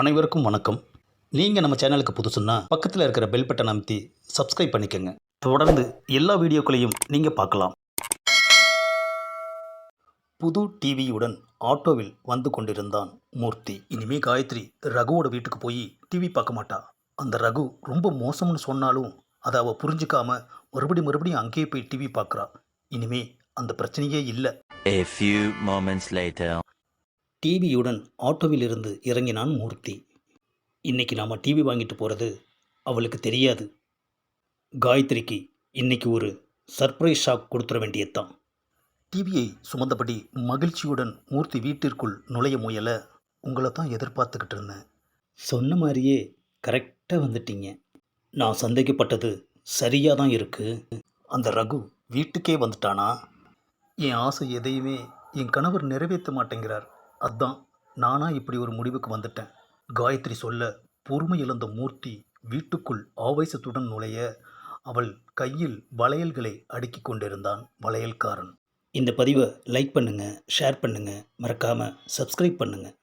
அனைவருக்கும் வணக்கம். நீங்கள் நம்ம சேனலுக்கு புதுசுன்னா பக்கத்தில் இருக்கிற பெல் பட்டன் அமைத்தி சப்ஸ்கிரைப் பண்ணிக்கோங்க. தொடர்ந்து எல்லா வீடியோக்களையும் நீங்கள் பார்க்கலாம். புது டிவியுடன் ஆட்டோவில் வந்து கொண்டிருந்தான் மூர்த்தி. இனிமே காயத்ரி ரகுவோட வீட்டுக்கு போய் டிவி பார்க்க மாட்டா. அந்த ரகு ரொம்ப மோசம்னு சொன்னாலும் அதை அவள் புரிஞ்சுக்காம மறுபடியும் மறுபடியும் அங்கேயே போய் டிவி பார்க்குறா. இனிமே அந்த பிரச்சனையே இல்லை. A few moments later. டிவியுடன் ஆட்டோவிலிருந்து இறங்கினான் மூர்த்தி. இன்னைக்கு நாம் டிவி வாங்கிட்டு போகிறது அவளுக்கு தெரியாது. காயத்ரிக்கு இன்னைக்கு ஒரு சர்ப்ரைஸ் ஷாக் கொடுத்துட வேண்டியதுதான். டிவியை சுமந்தபடி மகிழ்ச்சியுடன் மூர்த்தி வீட்டிற்குள் நுழைய முயல உங்களை தான் எதிர்பார்த்துக்கிட்டு இருந்தேன். சொன்ன மாதிரியே கரெக்டாக வந்துட்டீங்க. நான் சந்தேகப்பட்டது சரியாக தான் இருக்குது அந்த ரகு வீட்டுக்கே வந்துட்டானா? என் ஆசை எதையுமே என் கணவர் நிறைவேற்ற மாட்டேங்கிறார். அதான் நானா இப்படி ஒரு முடிவுக்கு வந்துட்டேன். காயத்ரி சொல்ல பொறுமை இழந்த மூர்த்தி வீட்டுக்குள் ஆவேசத்துடன் நுழைய அவள் கையில் வளையல்களை அடுக்கி கொண்டிருந்தான் வளையல்காரன். இந்த பதிவை லைக் பண்ணுங்கள் ஷேர் பண்ணுங்கள் மறக்காமல் சப்ஸ்கிரைப் பண்ணுங்கள்